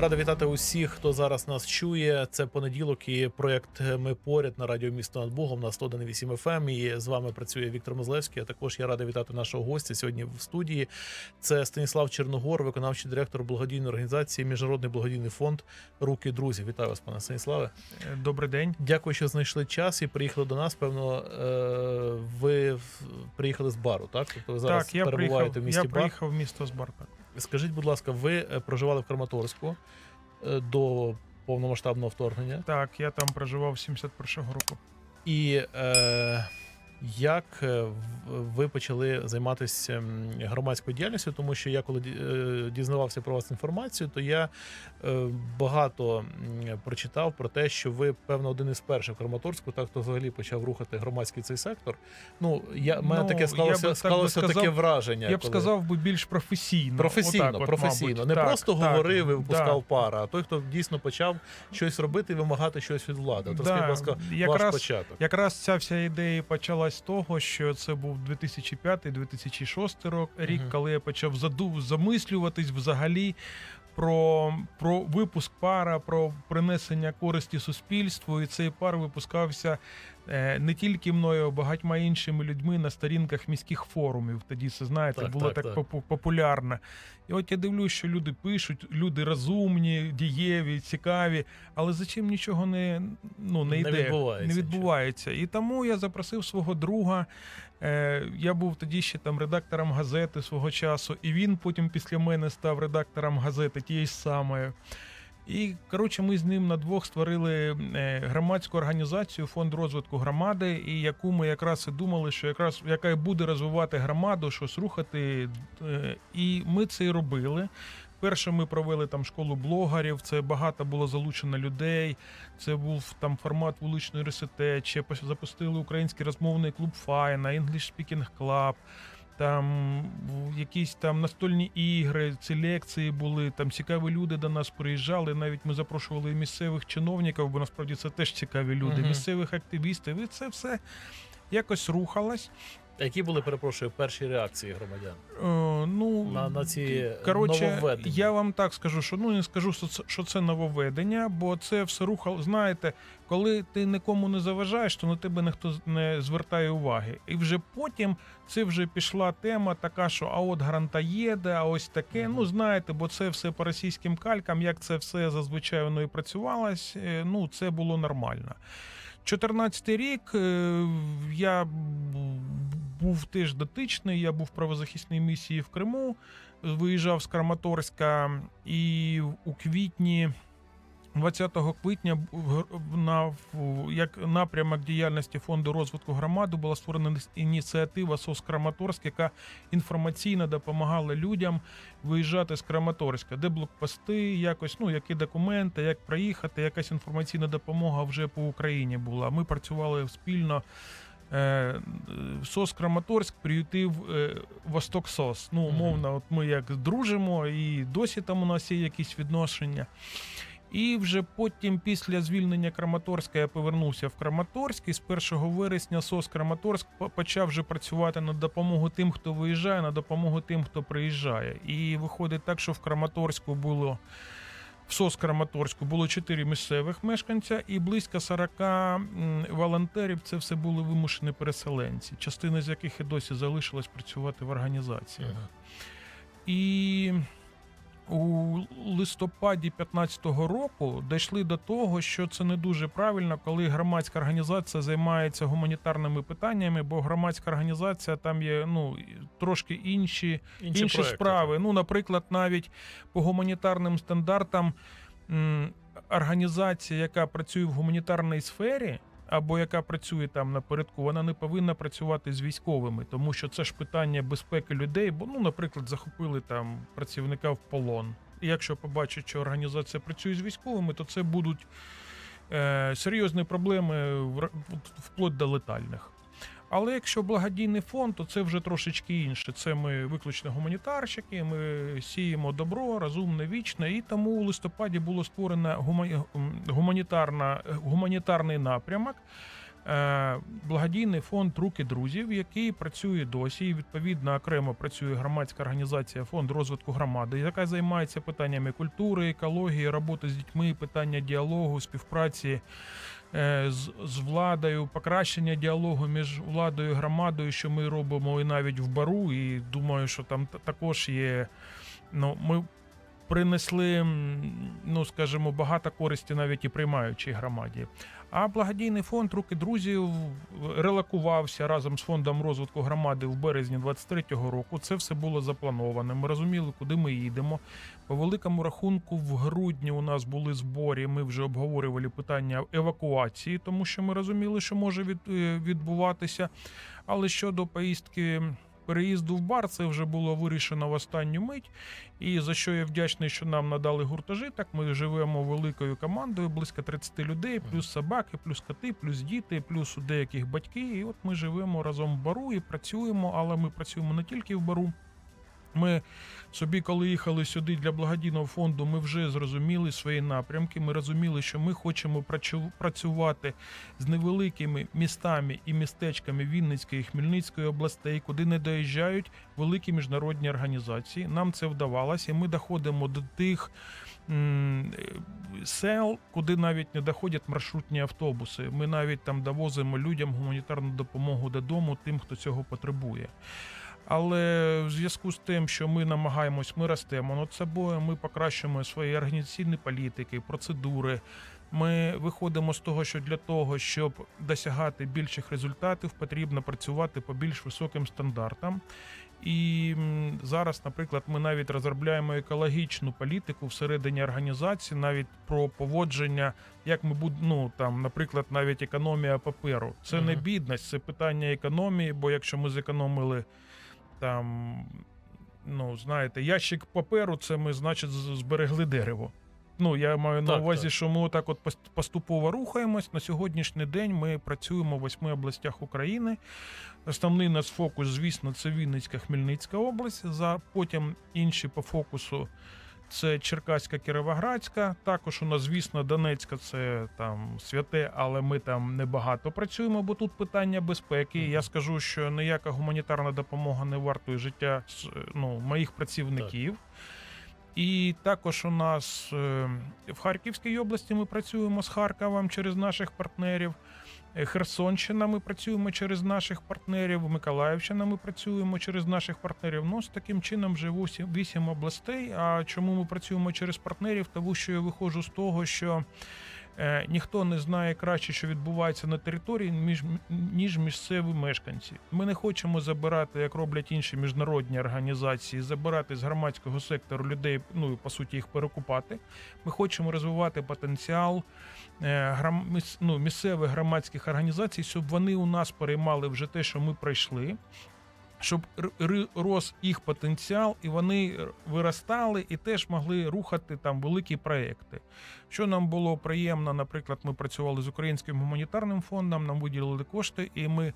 Рада вітати усіх, хто зараз нас чує. Це понеділок і проект Ми поряд на радіо місто над Богом на 101.8 FM. І з вами працює Віктор Мозлевський. А також я радий вітати нашого гостя сьогодні в студії. Це Станіслав Черногор, виконавчий директор благодійної організації Міжнародний благодійний фонд Руки друзі. Вітаю вас, пане Станіславе. Е, Добрий день. Дякую, що знайшли час і приїхали до нас. Певно, е, ви приїхали з бару, так? Тобто ви зараз так, я перебуваєте приїхав, в місті я Бар. приїхав в місто з Барка. Скажіть, будь ласка, ви е, проживали в Краматорську е, до повномасштабного вторгнення? Так, я там проживав з 71-го року. І е, як е, ви почали займатися громадською діяльністю? Тому що я коли е, дізнавався про вас інформацію, то я е, багато прочитав про те, що ви, певно, один із перших в Краматорську, так хто взагалі почав рухати громадський цей сектор. Ну, я, мене Ну, таке я склалося, так би склалося таке враження. Я б коли- сказав би більш професійно. Професійно, Отак от, професійно. мабуть. Не Так, просто так, говорив і випускав да. пара, а той, хто дійсно почав щось робити і вимагати щось від влади. От Да, розкажіть, будь ласка, ваш початок. Якраз ця вся ідея почалась з того, що це був 2005-2006 рок, рік, Мгм. коли я почав задув замислюватись взагалі про, про випуск пара, про принесення користі суспільству. І цей пар випускався не тільки мною, а багатьма іншими людьми на сторінках міських форумів. Тоді це знаєте, Так, було так, так, так. популярно. І от я дивлюсь, що люди пишуть, люди розумні, дієві, цікаві, але за чим нічого не, ну, не Не йде, відбувається не відбувається. І тому я запросив свого друга. Е, я був тоді ще там редактором газети свого часу, і він потім після мене став редактором газети тієї самої. І коротше, ми з ним на двох створили е, громадську організацію фонд розвитку громади, і яку ми якраз і думали, що якраз яка буде розвивати громаду, щось рухати. Е, І ми це і робили. Перше ми провели там школу блогерів. Це багато було залучено людей. Це був там формат вуличної ресете. Ще запустили український розмовний клуб Файна, English Speaking Club. Там якісь там настольні ігри, ці лекції були. Там цікаві люди до нас приїжджали. Навіть ми запрошували місцевих чиновників, бо насправді це теж цікаві люди, угу. місцевих активістів. І це все якось рухалось. Які були, перепрошую, перші реакції громадян? Е, ну, На- на ці коротше, нововведення. я вам так скажу, що ну не скажу, що це, що це нововведення, бо це все рухало. Знаєте, коли ти нікому не заважаєш, то на тебе ніхто не звертає уваги. І вже потім це вже пішла тема така, що а от грантаєде, а ось таке. Мгм. Ну знаєте, бо це все по російським калькам, як це все зазвичай воно і працювалось. е, Ну це було нормально. 14 рік е, я був теж дотичний. Я був в правозахисній місії в Криму, виїжджав з Краматорська, і у квітні. 20 квітня на як напрямок діяльності фонду розвитку громади була створена ініціатива СОС Краматорськ, яка інформаційно допомагала людям виїжджати з Краматорська, де блокпости, якось ну які документи, як проїхати, якась інформаційна допомога вже по Україні була. Ми працювали спільно. Е, СОС Краматорськ приютив е, Восток СОС. Ну, умовно, от ми як дружимо, і досі там у нас є якісь відношення. І вже потім, після звільнення Краматорська, я повернувся в Краматорськ. І з 1 вересня СОС Краматорськ почав вже працювати на допомогу тим, хто виїжджає, на допомогу тим, хто приїжджає. І виходить так, що в Краматорську було. В СОС Краматорську було 4 місцевих мешканця і близько 40 волонтерів. Це все були вимушені переселенці, частина з яких і досі залишилась працювати в організаціях. І у листопаді 15-го року дійшли до того, що це не дуже правильно, коли громадська організація займається гуманітарними питаннями, бо громадська організація там є ну трошки інші, інші, проекти, справи. Ну, наприклад, навіть по гуманітарним стандартам організація, яка працює в гуманітарній сфері. Або яка працює там напередку, вона не повинна працювати з військовими, тому що це ж питання безпеки людей. Бо, ну, наприклад, захопили там працівника в полон. І якщо побачать, що організація працює з військовими, то це будуть е, серйозні проблеми вплоть до летальних. Але якщо благодійний фонд, то це вже трошечки інше. Це ми виключно гуманітарщики, ми сіємо добро, розумне, вічне. І тому у листопаді було створено гума- гуманітарна, гуманітарний напрямок. е, благодійний фонд Руки друзів, який працює досі. І відповідно окремо працює громадська організація Фонд розвитку громади, яка займається питаннями культури, екології, роботи з дітьми, питання діалогу, співпраці. Е, З, з владою, покращення діалогу між владою і громадою, що ми робимо і навіть в бару. І думаю, що там також є. Ну, ми принесли, ну скажімо, багато користі навіть і приймаючій громаді. А благодійний фонд Руки друзів релакувався разом з фондом розвитку громади в березні 23-го року. Це все було заплановане. Ми розуміли, куди ми їдемо. По великому рахунку, в грудні у нас були зборі. Ми вже обговорювали питання евакуації, тому що ми розуміли, що може е, відбуватися. Але щодо поїздки. Переїзду в бар це вже було вирішено в останню мить. І за що я вдячний, що нам надали гуртожиток. Ми живемо великою командою, близько 30 людей, плюс собаки, плюс коти, плюс діти, плюс у деяких батьки. І от ми живемо разом в бару і працюємо, але ми працюємо не тільки в бару. Ми собі, коли їхали сюди для благодійного фонду, ми вже зрозуміли свої напрямки. Ми розуміли, що ми хочемо працю- працювати з невеликими містами і містечками Вінницької і Хмельницької областей, куди не доїжджають великі міжнародні організації. Нам це вдавалося, і ми доходимо до тих сел, куди навіть не доходять маршрутні автобуси. Ми навіть там довозимо людям гуманітарну допомогу додому, тим, хто цього потребує. Але в зв'язку з тим, що ми намагаємось, ми ростемо над собою, ми покращуємо свої організаційні політики, процедури. Ми виходимо з того, що для того, щоб досягати більших результатів, потрібно працювати по більш високим стандартам. І зараз, наприклад, ми навіть розробляємо екологічну політику всередині організації, навіть про поводження, як ми будемо, ну там, наприклад, навіть економія паперу. Це не бідність, це питання економії. Бо якщо ми зекономили там, ну знаєте, ящик паперу, це ми, значить, зберегли дерево. Ну, я маю на Так, увазі, так. що ми отак от пос- поступово рухаємось. На сьогоднішній день ми працюємо в восьми областях України. Основний нас фокус, звісно, це Вінницька, Хмельницька область. За потім інші по фокусу це Черкаська, Кіровоградська. Також у нас, звісно, Донецька це там святе, але ми там небагато працюємо, бо тут питання безпеки. Мгм. Я скажу, що ніяка гуманітарна допомога не вартує життя з, ну, моїх працівників. І також у нас е, в Харківській області ми працюємо з Харковом через наших партнерів. Е, Херсонщина ми працюємо через наших партнерів. Миколаївщина ми працюємо через наших партнерів. Ну, з таким чином вже вісім, вісім областей. А чому ми працюємо через партнерів? Тому що я виходжу з того, що ніхто не знає краще, що відбувається на території, між, ніж місцеві мешканці. Ми не хочемо забирати, як роблять інші міжнародні організації, забирати з громадського сектору людей, ну і по суті їх перекупати. Ми хочемо розвивати потенціал е, ну, місцевих громадських організацій, щоб вони у нас переймали вже те, що ми пройшли. Щоб рос їх потенціал, і вони виростали і теж могли рухати там великі проекти. Що нам було приємно, наприклад, ми працювали з українським гуманітарним фондом, нам виділили кошти, і ми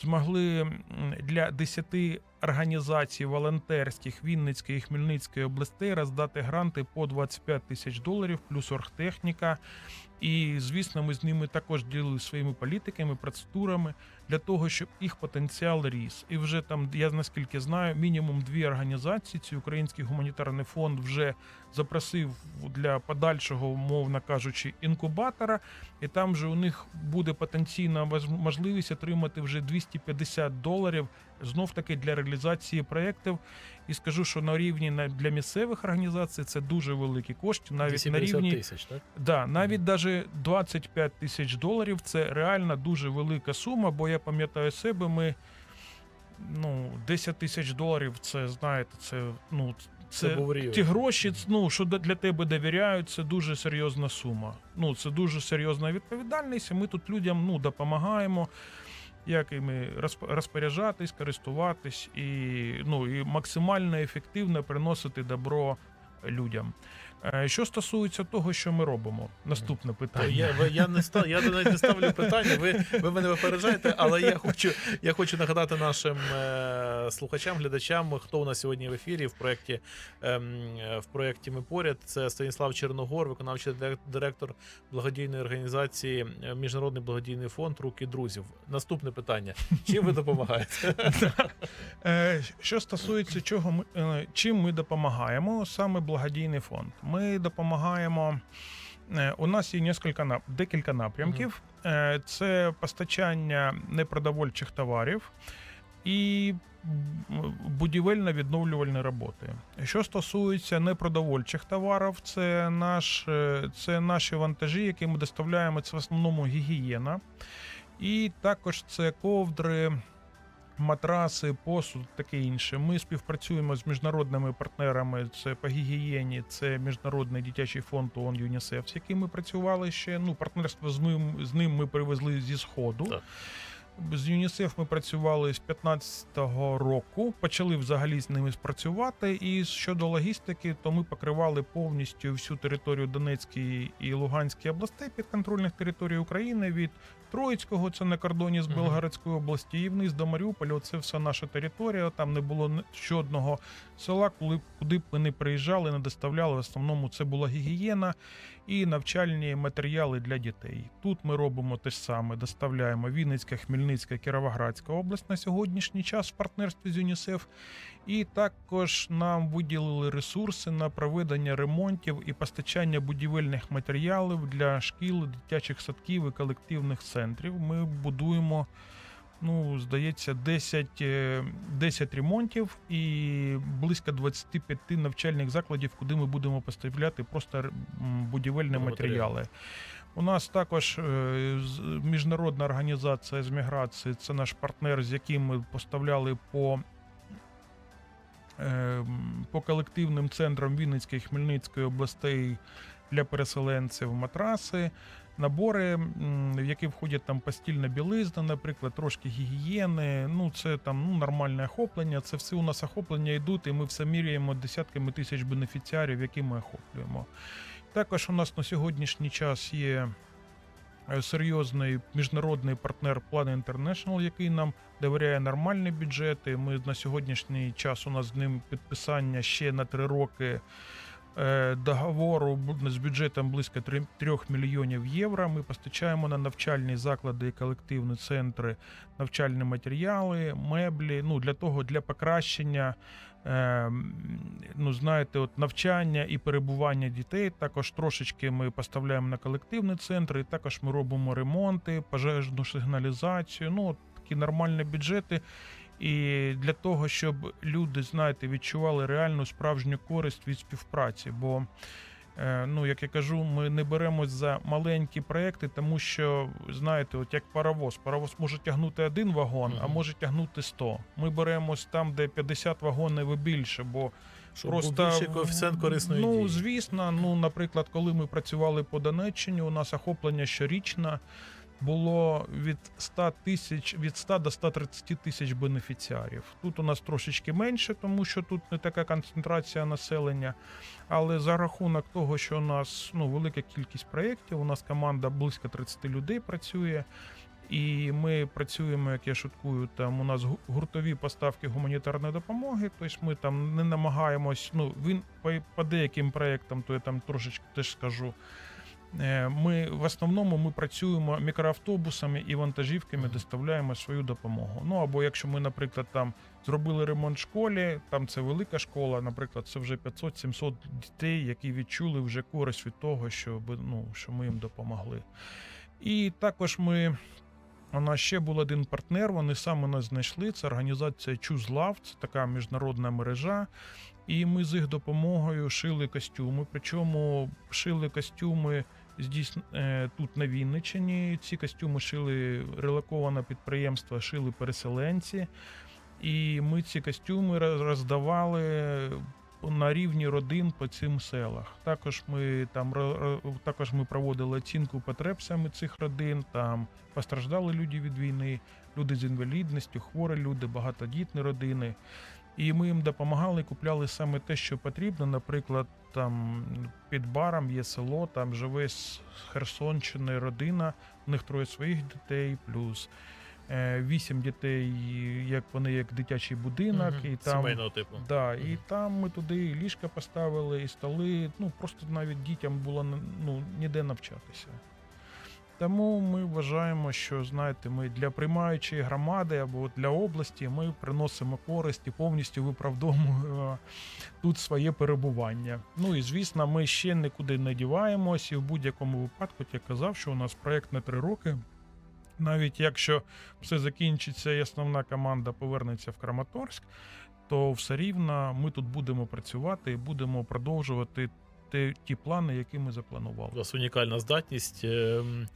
змогли для 10 організацій волонтерських Вінницької і Хмельницької областей роздати гранти по 25 тисяч доларів, плюс оргтехніка. І звісно, ми з ними також ділили своїми політиками, процедурами для того, щоб їх потенціал ріс. І вже там, я наскільки знаю, мінімум дві організації. Ці Український гуманітарний фонд вже запросив для подальшого, умовно кажучи, інкубатора, і там вже у них буде потенційна можливість отримати вже 250 доларів знов таки для реалізації проєктів. І скажу, що на рівні для місцевих організацій це дуже великі кошти, навіть на рівні тисяч, так? Да, навіть даже 25 тисяч доларів це реально дуже велика сума, бо я пам'ятаю себе, ми ну, 10 тисяч доларів, це знаєте, це ну Це, це. був рівень. Ті гроші, ну що для тебе довіряють, це дуже серйозна сума. Ну це дуже серйозна відповідальність. І ми тут людям ну допомагаємо, як іми ми розпоряджатись, користуватись і ну і максимально ефективно приносити добро людям. Е, Що стосується того, що ми робимо, наступне питання. я, ви- я не став, я навіть не ставлю питання. Ви, ви мене випереджаєте, але я хочу, я хочу нагадати нашим е, слухачам, глядачам, хто у нас сьогодні в ефірі в проєкті е, в проєкті Ми поряд. Це Станіслав Черногор, виконавчий дирек- директор благодійної організації е, Міжнародний благодійний фонд Руки друзів. Наступне питання: чим ви допомагаєте? Е, Що стосується чого ми чим ми допомагаємо, саме благодійний фонд. Ми допомагаємо. е, У нас є нескільки нап- декілька напрямків. Е, Це постачання непродовольчих товарів і будівельно-відновлювальні роботи. Що стосується непродовольчих товарів, це, наш, е, це наші вантажі, які ми доставляємо. Це в основному гігієна. І також це ковдри, матраси, посуд, таке інше. Ми співпрацюємо з міжнародними партнерами. Це по гігієні, це міжнародний дитячий фонд ООН ЮНІСЕФ, з яким ми працювали ще. Ну, партнерство з ним, з ним ми привезли зі сходу. Так. З ЮНІСЕФ ми працювали з 15-го року. Почали взагалі з ними спрацювати. І щодо логістики, то ми покривали повністю всю територію Донецької і Луганської областей підконтрольних територій України від Троїцького, це на кордоні з Белгородської Белгородською області, і вниз до Маріуполя. Це все наша територія. Там не було жодного села, коли куди б ми не приїжджали, не доставляли. В основному це була гігієна і навчальні матеріали для дітей. Тут ми робимо те ж саме: доставляємо Вінницька, Хмельницька, Кіровоградська область на сьогоднішній час в партнерстві з ЮНІСЕФ. І також нам виділили ресурси на проведення ремонтів і постачання будівельних матеріалів для шкіл, дитячих садків і колективних центрів. Ми будуємо. Ну, здається, 10, е, 10 ремонтів і близько 25 навчальних закладів, куди ми будемо поставляти просто будівельні матеріали. У нас також е, міжнародна організація з міграції, це наш партнер, з яким ми поставляли по, е, по колективним центрам Вінницької і Хмельницької областей для переселенців матраси, набори, в які входять там постільна білизна, наприклад, трошки гігієни. Ну, це там ну, нормальне охоплення. Це все у нас охоплення йдуть, і ми все міряємо десятками тисяч бенефіціарів, які ми охоплюємо. Також у нас на сьогоднішній час є е, серйозний міжнародний партнер Plan International, який нам довіряє нормальні бюджети. Ми на сьогоднішній час у нас з ним підписання ще на три роки договору з бюджетом близько 3 мільйонів євро. Ми постачаємо на навчальні заклади і колективні центри навчальні матеріали, меблі. Ну для того для покращення. е, Ну, знаєте, от навчання і перебування дітей. Також трошечки ми поставляємо на колективні центри, і також ми робимо ремонти, пожежну сигналізацію. Ну, такі нормальні бюджети. І для того, щоб люди, знаєте, відчували реальну справжню користь від співпраці. Бо, е, ну, як я кажу, ми не беремось за маленькі проекти, тому що, знаєте, от як паровоз. Паровоз може тягнути один вагон, а може тягнути 100. Ми беремось там, де 50 вагонів і більше, бо Щоб Просто більший коефіцієнт корисної ну, дії. звісно, ну, наприклад, коли ми працювали по Донеччині, у нас охоплення щорічне було від 100 тисяч від 100 до 130 тисяч бенефіціарів. Тут у нас трошечки менше, тому що тут не така концентрація населення. Але за рахунок того, що у нас ну, велика кількість проєктів, у нас команда близько 30 людей працює. І ми працюємо, як я шуткую, там у нас гуртові поставки гуманітарної допомоги. Тобто ми там не намагаємось. Ну він по, по деяким проектам, то я там трошечки теж скажу. Е, Ми в основному ми працюємо мікроавтобусами і вантажівками, доставляємо свою допомогу. Ну або якщо ми, наприклад, там зробили ремонт школі, там це велика школа, наприклад, це вже 500-700 дітей, які відчули вже користь від того, що ну, що ми їм допомогли. І також ми. У нас ще був один партнер, вони саме нас знайшли. Це організація Choose Love, це така міжнародна мережа. І ми з їх допомогою шили костюми. Причому шили костюми здійс... е, тут на Вінниччині. Ці костюми шили релоковане підприємство, шили переселенці. І ми ці костюми роздавали на рівні родин по цим селах. Також ми там також ми проводили оцінку потреб саме цих родин. Там постраждали люди від війни, люди з інвалідністю, хворі люди, багатодітні родини. І ми їм допомагали, купляли саме те, що потрібно. Наприклад, там під баром є село, там живе з Херсонщини родина, у них троє своїх дітей, плюс е, вісім дітей, як вони як дитячий будинок, Мгм. і там Сімейного типу. Да, і там ми туди і ліжка поставили, і столи. Ну просто навіть дітям було ну, ніде навчатися. Тому ми вважаємо, що знаєте, ми для приймаючої громади або для області ми приносимо користь і повністю виправдовуємо е, тут своє перебування. Ну і звісно, ми ще нікуди не діваємось, і в будь-якому випадку, як я казав, що у нас проект на три роки. Навіть якщо все закінчиться і основна команда повернеться в Краматорськ, то все рівно ми тут будемо працювати і будемо продовжувати те, ті плани, які ми запланували. У вас унікальна здатність ем,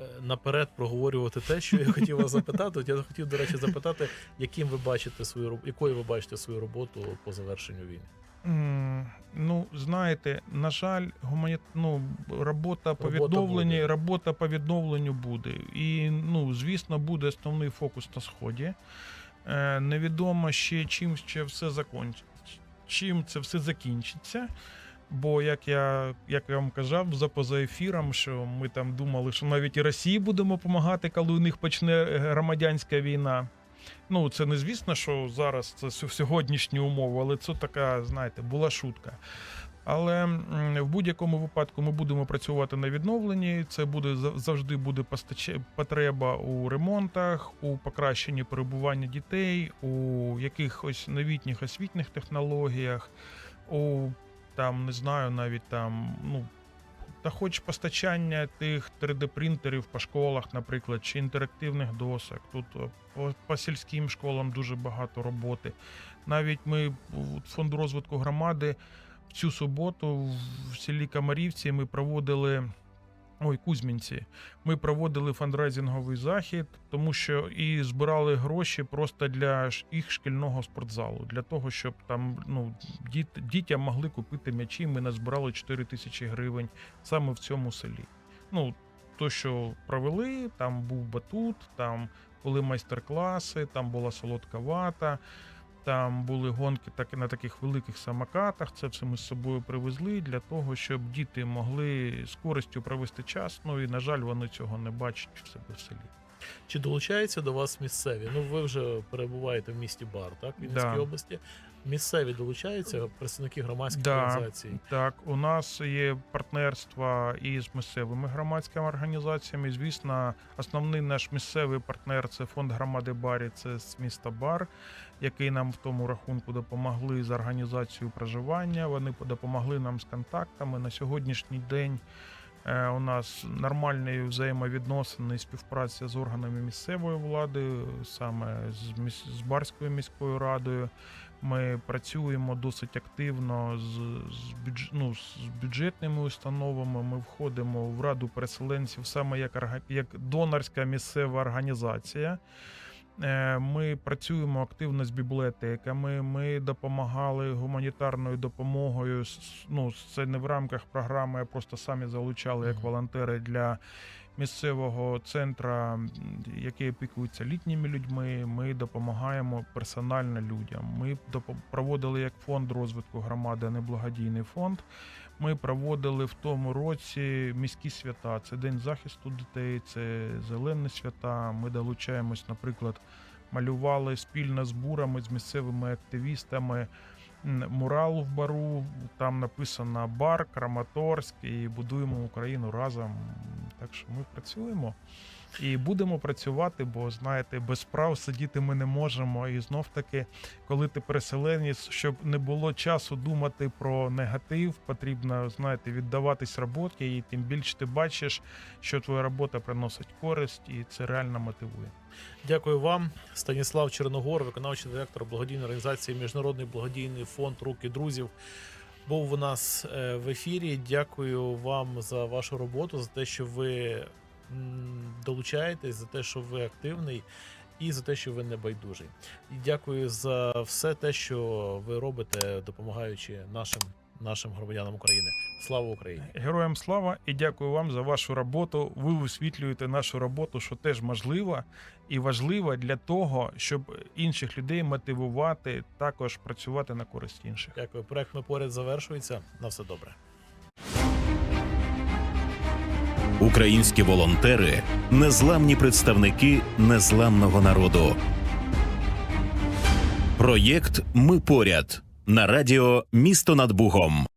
е, наперед проговорювати те, що я хотів вас запитати. От я хотів, до речі, запитати, яким ви бачите свою якою ви бачите свою роботу по завершенню війни? М, Ну, знаєте, на жаль, гумані... ну, робота по відновленню, буде. робота по відновленню буде. І, ну, звісно, буде основний фокус на сході. Е, невідомо ще чим ще все закончиться. Чим це все закінчиться. Бо як я, як я вам казав, за поза ефіром, що ми там думали, що навіть і Росії будемо допомагати, коли у них почне е, громадянська війна. Ну, це не звісно, що зараз це сьогоднішні умови, але це така, знаєте, була шутка. Але в будь-якому випадку ми будемо працювати на відновленні. Це буде завжди буде постач- потреба у ремонтах, у покращенні перебування дітей, у якихось новітніх освітніх технологіях, у там не знаю, навіть там, ну. Та хоч постачання тих 3D-принтерів по школах, наприклад, чи інтерактивних досок. Тут по, по сільським школам дуже багато роботи. Навіть ми фонд розвитку громади в цю суботу в селі Камарівці ми проводили. Ой, Кузьмінці. Ми проводили фандрайзинговий захід, тому що і збирали гроші просто для їх шкільного спортзалу, для того, щоб там ну, діт, дітям могли купити м'ячі. Ми назбирали 4 тисячі гривень саме в цьому селі. Ну, то, що провели, там був батут, там були майстер-класи, там була солодка вата, там були гонки так, на таких великих самокатах. Це все ми з собою привезли для того, щоб діти могли з користю провести час. Ну і, на жаль, вони цього не бачать в себе в селі. Чи долучаються до вас місцеві? Ну, ви вже перебуваєте в місті Бар, так? В Вінницькій Да. області. Місцеві долучаються представники громадських Да. організацій. Так, у нас є партнерства із місцевими громадськими організаціями. Звісно, основний наш місцевий партнер це фонд громади Барі, це з міста Бар, який нам в тому рахунку допомогли з організацією проживання. Вони допомогли нам з контактами. На сьогоднішній день е, у нас нормальні взаємовідносини і співпраця з органами місцевої влади, саме з, Барською міською радою. Ми працюємо досить активно з, з, бюдж, ну, з бюджетними установами. Ми входимо в раду переселенців саме як, як донорська місцева організація. Е, Ми працюємо активно з бібліотеками. Ми допомагали гуманітарною допомогою. Ну, це не в рамках програми, а просто самі залучали як волонтери для місцевого центра, який опікується літніми людьми. Ми допомагаємо персонально людям. Ми проводили як фонд розвитку громади, а не благодійний фонд. Ми проводили в тому році міські свята. Це День захисту дітей, це зелені свята. Ми долучаємось, наприклад, малювали спільно з бурами, з місцевими активістами. Мурал в бару, там написано бар, Краматорськ і будуємо Україну разом. Так що ми працюємо і будемо працювати, бо знаєте, без прав сидіти ми не можемо. І знов таки, коли ти переселенець, щоб не було часу думати про негатив, потрібно знаєте, віддаватись роботі, і тим більше ти бачиш, що твоя робота приносить користь, і це реально мотивує. Дякую вам, Станіслав Черногор, виконавчий директор благодійної організації Міжнародний благодійний фонд Руки друзів. Був у нас е, в ефірі. Дякую вам за вашу роботу, за те, що ви долучаєтесь, за те, що ви активний, і за те, що ви не байдужий. І дякую за все те, що ви робите, допомагаючи нашим нашим громадянам України. Слава Україні! Героям слава і дякую вам за вашу роботу. Ви висвітлюєте нашу роботу, що теж можливо і важливо для того, щоб інших людей мотивувати також працювати на користь інших. Дякую. Проект ми поряд завершується. На все добре. Українські волонтери незламні представники незламного народу. Проєкт Ми поряд на радіо Місто над Бугом.